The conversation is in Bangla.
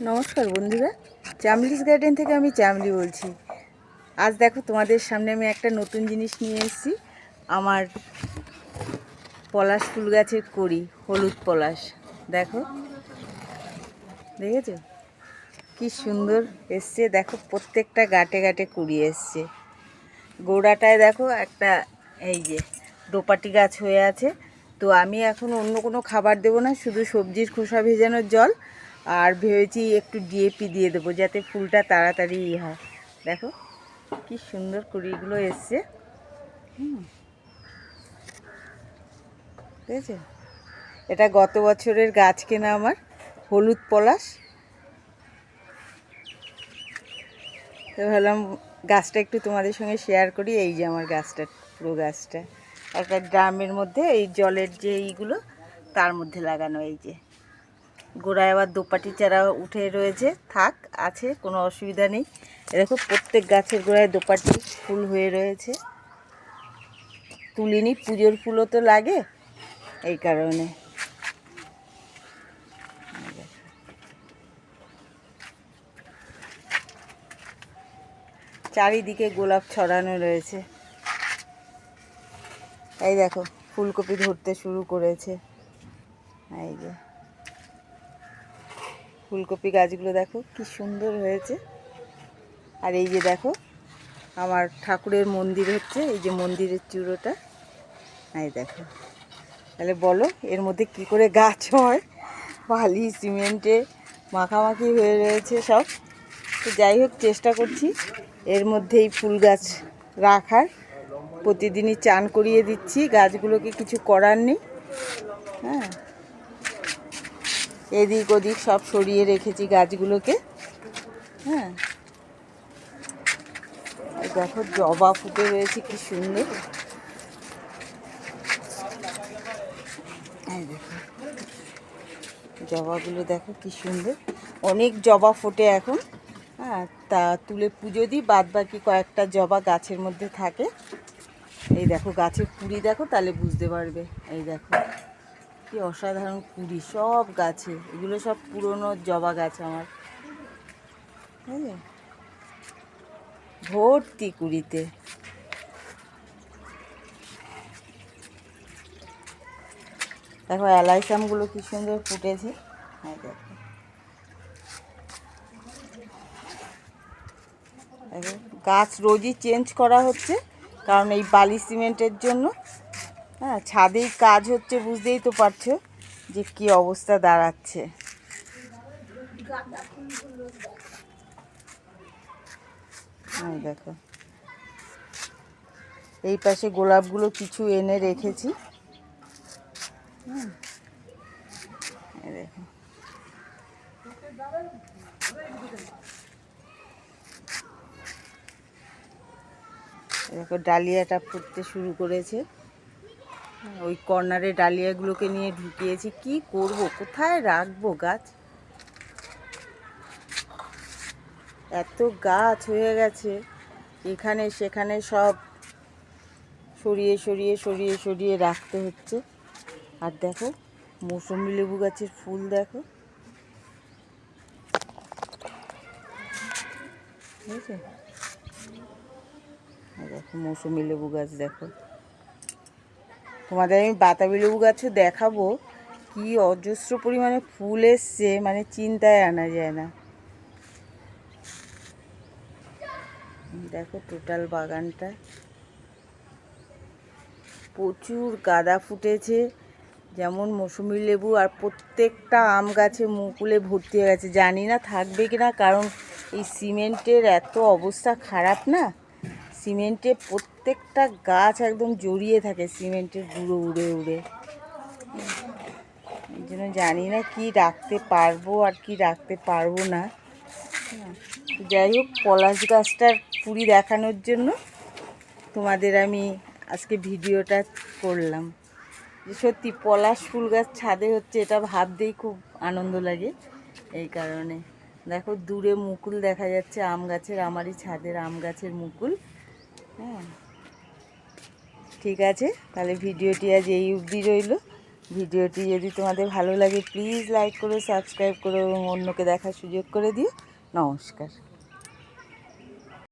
নমস্কার বন্ধুরা চামলিস গার্ডেন থেকে আমি চামলি বলছি। আজ দেখো তোমাদের সামনে আমি একটা নতুন জিনিস নিয়ে এসেছি, আমার পলাশ ফুল গাছের করি হলুদ পলাশ। দেখো, দেখেছ? কি সুন্দর এসছে। দেখো, প্রত্যেকটা গাটে গাটে কুড়ি এসছে। গোড়াটায় দেখো একটা, এই যে ডোপাটি গাছ হয়ে আছে। তো আমি এখন অন্য কোনো খাবার দেবো না, শুধু সবজির খোসা ভেজানোর জল আর ভেবেছি একটু ডিএপি দিয়ে দেবো যাতে ফুলটা তাড়াতাড়ি ই হয়। দেখো কি সুন্দর কুড়িগুলো এসছে। হুম। বুঝেছ? এটা গত বছরের গাছ কেনা আমার, হলুদ পলাশ। তো ভাবলাম গাছটা একটু তোমাদের সঙ্গে শেয়ার করি, এই যে আমার গাছটা, পুরো গাছটা। একটা ড্রামের মধ্যে এই জলের যে এইগুলো, তার মধ্যে লাগানো এই যে। গোড়ায় আবার দোপাটি চারা উঠে রয়েছে, থাক, আছে, কোনো অসুবিধা নেই। দেখো, প্রত্যেক গাছের গোড়ায় দোপাটি ফুল হয়ে রয়েছে। তুলিনি পুজোর ফুলও তো লাগে, এই কারণে। চারিদিকে গোলাপ ছড়ানো রয়েছে। এই দেখো, ফুলকপি ধরতে শুরু করেছে। এই যে, ফুলকপি গাছগুলো দেখো, কি সুন্দর হয়েছে। আর এই যে দেখো, আমার ঠাকুরের মন্দির হচ্ছে, এই যে মন্দিরের চূড়োটা। এই দেখো, তাহলে বলো, এর মধ্যে কি করে গাছ হয়? বালি, সিমেন্টে মাখামাখি হয়ে রয়েছে সব। তো যাই হোক, চেষ্টা করছি, এর মধ্যেই ফুল গাছ রাখার। প্রতিদিনই চান করিয়ে দিচ্ছি, গাছগুলোকে কিছু করার নেই। হ্যাঁ। এদিক ওদিক সব সরিয়ে রেখেছি গাছগুলোকে। হ্যাঁ। দেখো, জবা ফুটে রয়েছে, কি সুন্দর। দেখো, জবাগুলো দেখো, কি সুন্দর। অনেক জবা ফোটে এখন। হ্যাঁ তা তুলে পুজো দিই বাদ বাকি কয়েকটা জবা গাছের মধ্যে থাকে। এই দেখো গাছের কুড়ি দেখো, তাহলে বুঝতে পারবে। এই দেখো, কি অসাধারণ কুড়ি, সব গাছে। এগুলো সব পুরনো জবা গাছ আমার। বুঝলে ভর্তি কুড়িতে। দেখো অ্যালাইসামগুলো কি সুন্দর ফুটেছে। হ্যাঁ দেখো। গাছ রোজই চেঞ্জ করা হচ্ছে। কারণ এই বালি সিমেন্টের জন্য হ্যাঁ ছাদেই কাজ হচ্ছে, বুঝতেই তো পারছ যে কি অবস্থা দাঁড়াচ্ছে। দেখো। এই পাশে গোলাপগুলো কিছু এনে রেখেছি। দেখো। দেখো ডালিয়াটা ফুটতে শুরু করেছে। ওই কর্নারে ডালিয়াগুলোকে নিয়ে ঢুকিয়েছি। কি করব? কোথায় রাখব গাছ? এত গাছ হয়ে গেছে। এখানে সেখানে সব সরিয়ে সরিয়ে সরিয়ে সরিয়ে রাখতে হচ্ছে। আর দেখো, মৌসুমি লেবু গাছের ফুল দেখো। বুঝেছ আর দেখো মৌসুমি লেবু গাছ, দেখো। তোমাদের আমি বাতাবি লেবু গাছও দেখাবো। কি অজস্র পরিমাণে ফুল এসছে মানে চিন্তায় আনা যায় না। দেখো টোটাল বাগানটা। প্রচুর গাঁদা ফুটেছে, যেমন মৌসুমি লেবু, আর প্রত্যেকটা আম গাছে মুকুলে ভর্তি হয়ে গেছে। জানি না থাকবে কি না কারণ এই সিমেন্টের এত অবস্থা খারাপ না? সিমেন্টে প্রত্যেকটা গাছ একদম জড়িয়ে থাকে, সিমেন্টের গুঁড়ো উড়ে উড়ে। এই জন্য জানি না কি রাখতে পারব আর কি রাখতে পারব না। যাই হোক, পলাশ গাছটার পুরি দেখানোর জন্য তোমাদের আমি আজকে ভিডিওটা করলাম। যে সত্যি পলাশ ফুল গাছ ছাদে হচ্ছে, এটা ভাবতেই খুব আনন্দ লাগে। এই কারণে। দেখো, দূরে মুকুল দেখা যাচ্ছে, আম গাছের, আমারই ছাদের আম গাছের মুকুল। হ্যাঁ। ঠিক আছে, তাহলে ভিডিওটি আজ এই অবধি রইল। ভিডিওটি যদি তোমাদের ভালো লাগে প্লিজ লাইক করো সাবস্ক্রাইব করো এবং অন্যকে দেখার সুযোগ করে দিও। নমস্কার।